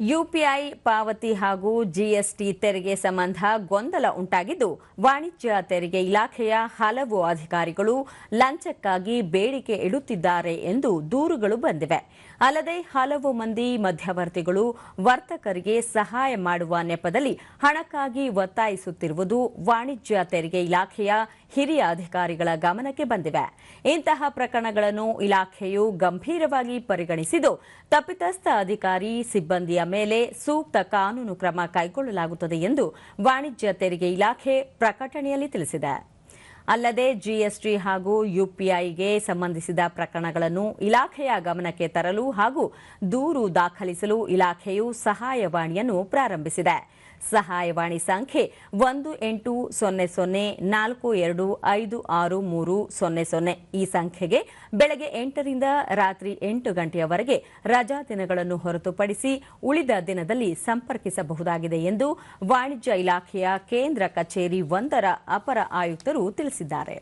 UPI ಪಾವತಿ ಹಾಗೂ GST ತೆರಿಗೆ ಸಂಬಂಧ ಗೊಂದಲ ಉಂಟಾಗಿದ್ದು, ವಾಣಿಜ್ಯ ತೆರಿಗೆ ಇಲಾಖೆಯ ಹಲವು ಅಧಿಕಾರಿಗಳು ಲಂಚಕ್ಕಾಗಿ ಬೇಡಿಕೆ ಇಡುತ್ತಿದ್ದಾರೆ ಎಂದು ದೂರುಗಳು ಬಂದಿವೆ. ಅಲ್ಲದೆ ಹಲವು ಮಂದಿ ಮಧ್ಯವರ್ತಿಗಳು ವರ್ತಕರಿಗೆ ಸಹಾಯ ಮಾಡುವ ನೆಪದಲ್ಲಿ ಹಣಕ್ಕಾಗಿ ಒತ್ತಾಯಿಸುತ್ತಿರುವುದು ವಾಣಿಜ್ಯ ತೆರಿಗೆ ಇಲಾಖೆಯ ಹಿರಿಯ ಅಧಿಕಾರಿಗಳ ಗಮನಕ್ಕೆ ಬಂದಿವೆ. ಇಂತಹ ಪ್ರಕರಣಗಳನ್ನು ಇಲಾಖೆಯು ಗಂಭೀರವಾಗಿ ಪರಿಗಣಿಸಿದ್ದು, ತಪ್ಪಿತಸ್ಥ ಅಧಿಕಾರಿ ಸಿಬ್ಬಂದಿಯ ಮೇಲೆ ಸೂಕ್ತ ಕಾನೂನು ಕ್ರಮ ಕೈಗೊಳ್ಳಲಾಗುತ್ತದೆ ಎಂದು ವಾಣಿಜ್ಯ ತೆರಿಗೆ ಇಲಾಖೆ ಪ್ರಕಟಣೆಯಲ್ಲಿ ತಿಳಿಸಿದೆ. ಅಲ್ಲದೆ, ಜಿಎಸ್ಟಿ ಹಾಗೂ ಯುಪಿಐಗೆ ಸಂಬಂಧಿಸಿದ ಪ್ರಕರಣಗಳನ್ನು ಇಲಾಖೆಯ ಗಮನಕ್ಕೆ ತರಲು ಹಾಗೂ ದೂರು ದಾಖಲಿಸಲು ಇಲಾಖೆಯು ಸಹಾಯವಾಣಿಯನ್ನು ಪ್ರಾರಂಭಿಸಿದೆ. ಸಹಾಯವಾಣಿ ಸಂಖ್ಯೆ ಒಂದು ಎಂಟು ಸೊನ್ನೆ ಸೊನ್ನೆ ನಾಲ್ಕು ಎರಡು ಐದು ಆರು ಮೂರು ಸೊನ್ನೆ ಸೊನ್ನೆ. ಈ ಸಂಖ್ಯೆಗೆ ಬೆಳಗ್ಗೆ ಎಂಟರಿಂದ ರಾತ್ರಿ ಎಂಟು ಗಂಟೆಯವರೆಗೆ ರಜಾ ದಿನಗಳನ್ನು ಹೊರತುಪಡಿಸಿ ಉಳಿದ ದಿನದಲ್ಲಿ ಸಂಪರ್ಕಿಸಬಹುದಾಗಿದೆ ಎಂದು ವಾಣಿಜ್ಯ ಇಲಾಖೆಯ ಕೇಂದ್ರ ಕಚೇರಿ ಒಂದರ ಅಪರ ಆಯುಕ್ತರು ತಿಳಿಸಿದ್ದಾರೆ.